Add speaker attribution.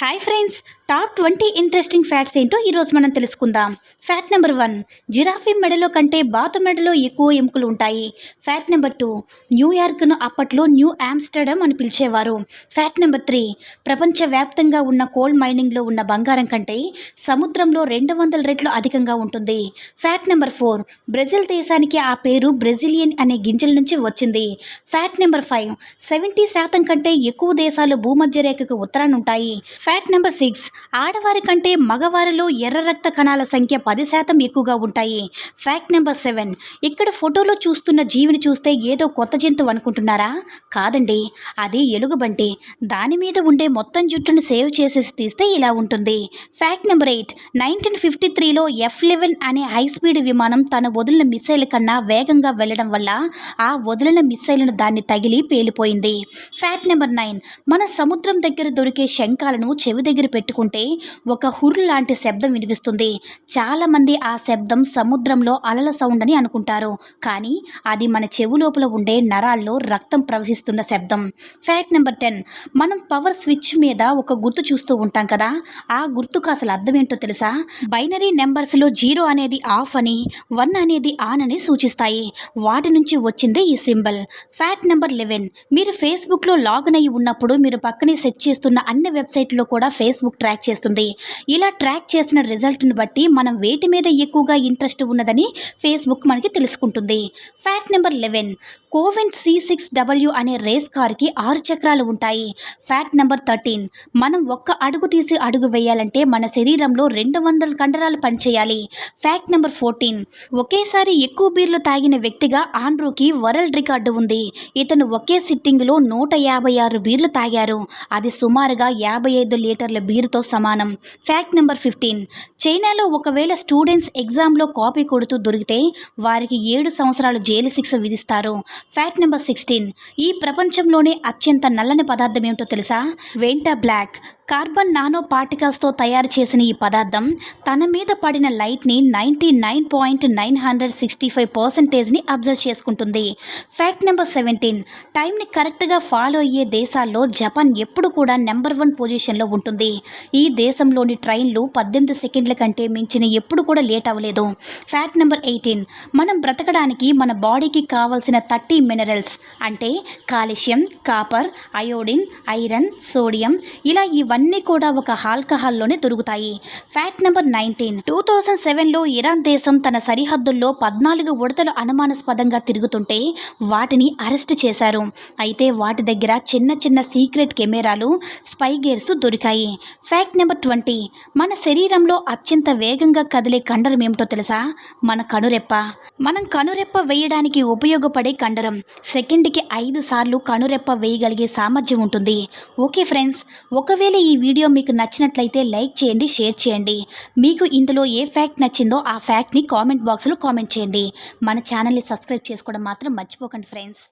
Speaker 1: Hi friends top twenty interesting facts ఏంటో ఈరోజు మనం తెలుసుకుందాం. ఫ్యాట్ నెంబర్ వన్ జిరాఫీ మెడలో కంటే బాతు మెడలో ఎక్కువ ఎముకలు ఉంటాయి. ఫ్యాట్ నెంబర్ టూ న్యూయార్క్ను అప్పట్లో న్యూ ఆమ్స్టర్డమ్ అని పిలిచేవారు. ఫ్యాట్ నెంబర్ త్రీ ప్రపంచవ్యాప్తంగా ఉన్న కోల్ మైనింగ్లో ఉన్న బంగారం కంటే సముద్రంలో రెండు వందల రెట్లు అధికంగా ఉంటుంది. ఫ్యాట్ నెంబర్ ఫోర్ బ్రెజిల్ దేశానికి ఆ పేరు బ్రెజిలియన్ అనే గింజల నుంచి వచ్చింది. ఫ్యాట్ నెంబర్ ఫైవ్ సెవెంటీ శాతం కంటే ఎక్కువ దేశాలు భూమధ్య రేఖకు ఉత్తరాన్ని ఉంటాయి. Fact number six. ఆడవారి కంటే మగవారిలో ఎర్ర రక్త కణాల సంఖ్య పది శాతం ఎక్కువగా ఉంటాయి. Fact number seven. ఇక్కడ ఫోటోలో చూస్తున్న జీవిని చూస్తే ఏదో కొత్త జంతువు అనుకుంటున్నారా? కాదండి. అది ఎలుగుబంటి. దాని మీద ఉండే మొత్తం జుట్టును సేవ్ చేసేసి తీస్తే ఇలా ఉంటుంది. Fact number eight. Nineteen fifty త్రీలో ఎఫ్ లెవెన్ అనే హై స్పీడ్ విమానం తన వదిలిన మిసైల్ కన్నా వేగంగా వెళ్ళడం వల్ల ఆ వదిలిన మిసైల్ను దాన్ని తగిలి పేలిపోయింది. Fact number nine. మన సముద్రం దగ్గర దొరికే శంఖాలను చెవి దగ్గర పెట్టుకుంటే ఒక హుర్ లాంటి శబ్దం వినిపిస్తుంది. చాలామంది ఆ శబ్దం సముద్రంలో అలల సౌండ్ అని అనుకుంటారు. కానీ అది మన చెవు లోపల ఉండే నరాల్లో రక్తం ప్రవహిస్తున్న శబ్దం. ఫ్యాక్ట్ నెంబర్ టెన్ మనం పవర్ స్విచ్ మీద ఒక గుర్తు చూస్తూ ఉంటాం కదా? ఆ గుర్తుకు అసలు అర్థం ఏంటో తెలుసా? బైనరీ నెంబర్స్లో జీరో అనేది ఆఫ్ అని వన్ అనేది ఆన్ అని సూచిస్తాయి. వాటి నుంచి వచ్చిందే ఈ సింబల్ ఫ్యాక్ట్ నెంబర్ లెవెన్ మీరు ఫేస్బుక్లో లాగిన్ అయ్యి ఉన్నప్పుడు మీరు పక్కనే సెట్ చేస్తున్న అన్ని వెబ్సైట్లో కూడా ఫేస్బుక్ ట్రాక్ చేస్తుంది. ఇలా ట్రాక్ చేసిన రిజల్ట్ని బట్టి మనం వేటి మీద ఎక్కువగా ఇంట్రెస్ట్ ఉన్నదని ఫేస్బుక్ మనకి తెలుసుకుంటుంది. Fact number eleven. Covini C six W అనే రేస్ కార్కి ఆరు చక్రాలు ఉంటాయి. Fact number thirteen. మనం ఒక్క అడుగు తీసి అడుగు వేయాలంటే మన శరీరంలో రెండు వందల కండరాలు పనిచేయాలి. Fact number fourteen. ఒకేసారి ఎక్కువ బీర్లు తాగిన వ్యక్తిగా ఆండ్రూకి వరల్డ్ రికార్డు ఉంది. ఇతను ఒకే సిట్టింగ్లో నూట యాభై ఆరు బీర్లు తాగారు. అది సుమారుగా యాభై ఐదు లీటర్ల బీరుతో సమానం. Fact number fifteen. చైనాలో ఒకవేళ స్టూడెంట్స్ ఎగ్జామ్లో కాపీ కొడుతూ దొరికితే వారికి ఏడు సంవత్సరాలు జైలు శిక్ష విధిస్తారు. Fact number sixteen. ఈ ప్రపంచంలోనే అత్యంత నల్లని పదార్థం ఏమిటో తెలుసా? Vantablack. కార్బన్ నానో పార్టికల్స్తో తయారు చేసిన ఈ పదార్థం తన మీద పడిన లైట్ని ninety nine point nine hundred sixty five పర్సెంటేజ్ని observe చేసుకుంటుంది. ఫ్యాక్ట్ నెంబర్ సెవెంటీన్ టైంని కరెక్ట్గా ఫాలో అయ్యే దేశాల్లో జపాన్ ఎప్పుడు కూడా నెంబర్ వన్ పొజిషన్లో ఉంటుంది. ఈ దేశంలోని ట్రైన్లు పద్దెనిమిది సెకండ్ల కంటే మించిన ఎప్పుడు కూడా లేట్ అవ్వలేదు. ఫ్యాక్ట్ నెంబర్ ఎయిటీన్ మనం బ్రతకడానికి మన బాడీకి కావాల్సిన థర్టీ మినరల్స్ అంటే calcium copper iodine iron sodium ఇలా ఇవన్నీ కూడా ఒక ఆల్కహాల్లోనే దొరుకుతాయి. Fact number nineteen. Two thousand సెవెన్లో ఇరాన్ దేశం తన సరిహద్దుల్లో పద్నాలుగు ఉడతలు అనుమానాస్పదంగా తిరుగుతుంటే వాటిని అరెస్ట్ చేశారు. అయితే వాటి దగ్గర చిన్న చిన్న సీక్రెట్ కెమెరాలు స్పై గేర్స్ దొరికాయి. Fact number twenty. మన శరీరంలో అత్యంత వేగంగా కదిలే కండరం ఏమిటో తెలుసా? మన కనురెప్ప. మనం కనురెప్ప వేయడానికి ఉపయోగపడే కండరం. సెకండ్కి ఐదు సార్లు కనురెప్ప వేయగలిగే సామర్థ్యం ఉంటుంది. ఓకే ఫ్రెండ్స్ ఒకవేళ ఈ వీడియో మీకు నచ్చినట్లయితే లైక్ చేయండి షేర్ చేయండి. మీకు ఇందులో ఏ ఫ్యాక్ట్ నచ్చిందో ఆ ఫ్యాక్ట్ని కామెంట్ బాక్స్లో కామెంట్ చేయండి. మన ఛానల్ని సబ్స్క్రైబ్ చేసుకోవడం మాత్రం మర్చిపోకండి ఫ్రెండ్స్